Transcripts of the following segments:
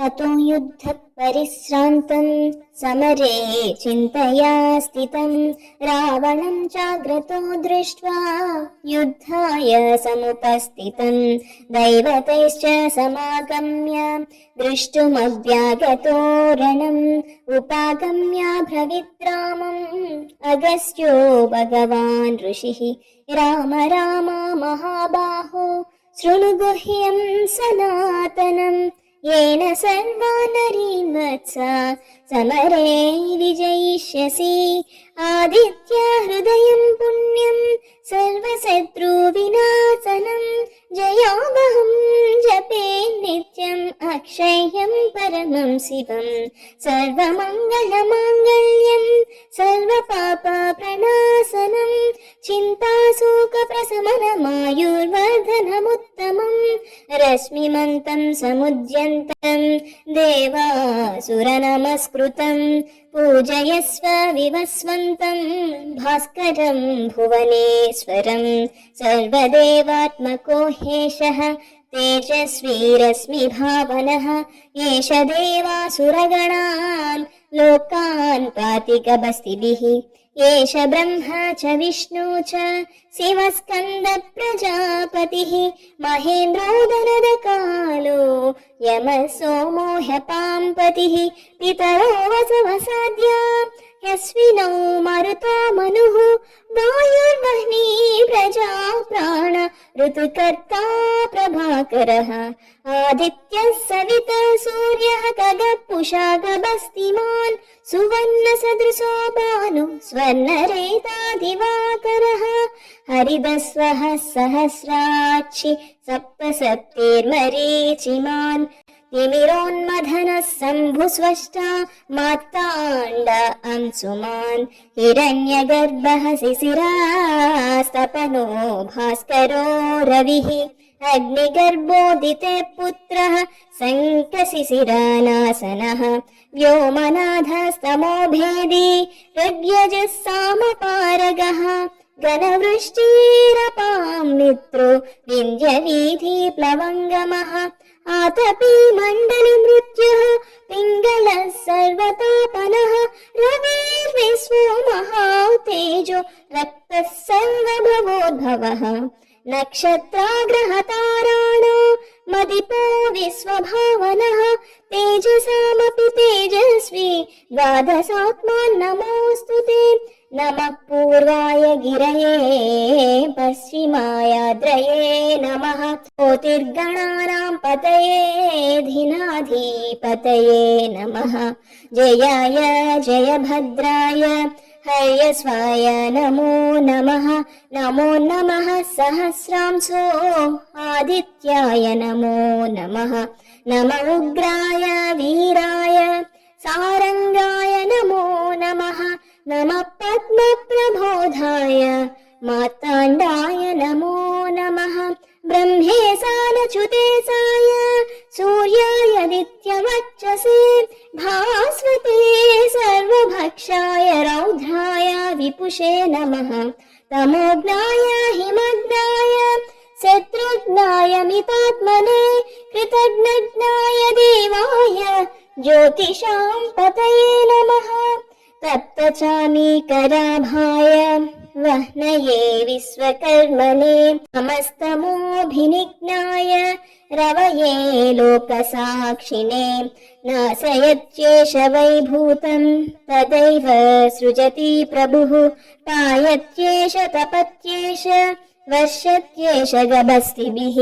ततो युद्धपरिश्रान्तम् समरे चिन्तया स्थितम् रावणम् चाग्रतो दृष्ट्वा युद्धाय समुपस्थितम् दैवतैश्च समागम्य द्रष्टुमव्यागतो रणम्। उपागम्याभ्रविद्रामम् अगस्त्यो भगवान् ऋषिः। राम राम महाबाहो। शृणु गुह्यम् सनातनम् येन सर्वा नरीन् वत्स समरे विजयिष्यसि। आदित्य समुद्यन्तं देवासुरनमस्कृतं पूजयस्व विवस्वन्तं भास्करं भुवनेश्वरं सर्वदेवात्मको हेशः तेजस्वीरश्मिभावनः एष देवासुरगणान् लोकान् पातिकबस्तिभिः एष ब्रह्मा च विष्णु च शिवस्कन्दप्रजापतिः महेन्द्रोदनदकालो यमः सोमो ह्यपाम्पतिः पितरो वसवसाद्या ह्यस्विनौ मरुतो मनुः वायुर्वह्नी प्रजा प्राण ऋतुकर्ता प्रभाकरः। आदित्यः सविता सूर्यः खगः गबस्तिमान् सुवर्णसदृशो भानु स्वर्णरेता हरिदस्वः सहस्राक्षि सप्त सप्तेर्मरीचिमान् तिमिरोन्मथनः शम्भुस्वष्टा मार्ताण्ड अंसुमान् हिरण्यगर्भः शिशिरास्तपनो भास्करो रविः अग्निगर्भोदिते पुत्रः शङ्खशिशिरानासनः व्योमनाथस्तमो भेदी ऋग्यजः सामपारगः घनवृष्टिरपां मित्रो विन्द्यवीथि प्लवङ्गमः आतपी मण्डलि मृत्युः पिङ्गलः सर्वतापनः रविर्विश्वो महातेजो रक्तः सर्वभवोद्भवः नक्षत्राग्रहताराणो मदिपो विश्वभावनः तेजसामपि तेजस्वी द्वादशात्मान् नमोऽस्तु ते। नमः पूर्वाय गिरये पश्चिमायाद्रये नमः। ज्योतिर्गणानां पतये धिनाधिपतये नमः। जयाय जयभद्राय हयस्वाय नमो। नमः नमो नमः सहस्रांसो आदित्याय नमो नमः। नम उग्राय वीराय सारङ्गाय नमो नमः। नमः पद्मप्रबोधाय मार्ताण्डाय नमो नमः। ब्रह्मेशानच्युतेशाय सूर्याय नित्यवक्षसे भास्वते विपुषे नमः। तमोज्ञाय हिमग्नाय शत्रुघ्नाय मितात्मने कृतज्ञज्ञाय देवाय ज्योतिषां पतये नमः। तप्तचामीकराभाय वह्नये विश्वकर्मणे नमस्तमोऽभिनिज्ञाय रवये लोकसाक्षिणे नाशयत्येष वैभूतम् तदैव सृजति प्रभुः पायत्येष तपत्येष वर्षत्येष गभस्तिभिः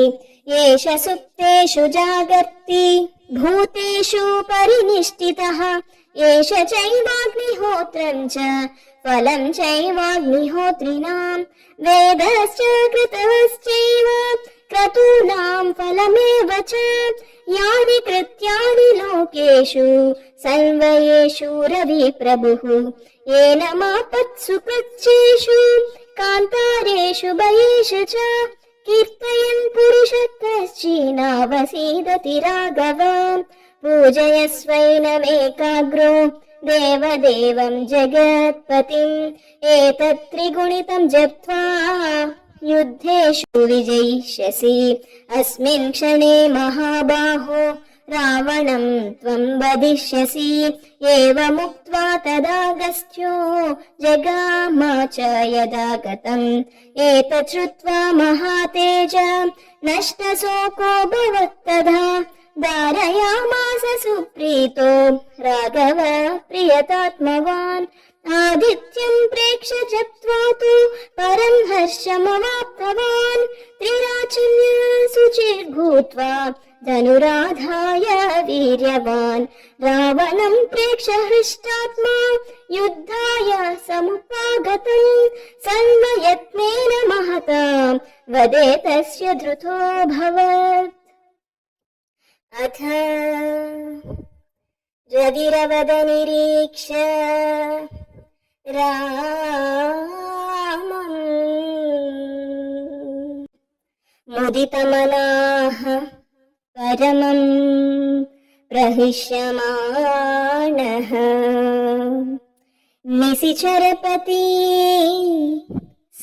एष सुप्तेषु जागर्ति भूतेषु परिनिष्ठितः एष चैवाग्निहोत्रम् च फलम् चैवाग्निहोत्रिणाम् वेदश्च कृतश्चैव क्रतूनाम् फलमेव च। यानि कृत्यानि लोकेषु सर्वयेषु रविप्रभुः। येन मापत्सु कृच्छेषु कान्तारेषु बयेषु च। कीर्तयन् पुरुषः राघव। पूजयस्वैनमेकाग्रो देवदेवं जगत्पतिम् एतत् त्रिगुणितं जप्त्वा युद्धेषु विजयिष्यसि। अस्मिन् क्षणे महाबाहो रावणम् त्वम् वदिष्यसि एवमुक्त्वा तदागस्त्यो जगाम च यदा गतम् एतत् श्रुत्वा महातेज नष्टशोको भवत्तदा धारयामास सुप्रीतो राघव प्रियतात्मवान् आदित्यम् प्रेक्ष्य जप्त्वा तु परम् हर्षमवाप्तवान् त्रिराचम्य शुचिर्भूत्वा धनुराधाय वीर्यवान् रावणम् प्रेक्ष्य हृष्टात्मा युद्धाय समुपागतम् सर्वयत्नेन महता वदे तस्य धृतो भवत् अथ रविरवदनिरीक्ष रामम् मुदितमनाः परमम् प्रहिष्यमाणः। निशिचरपति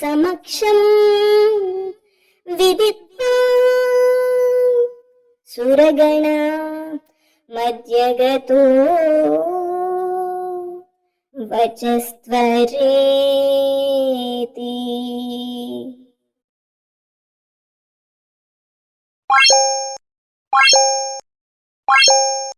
समक्षम् गणा मद्यगतो Thank you.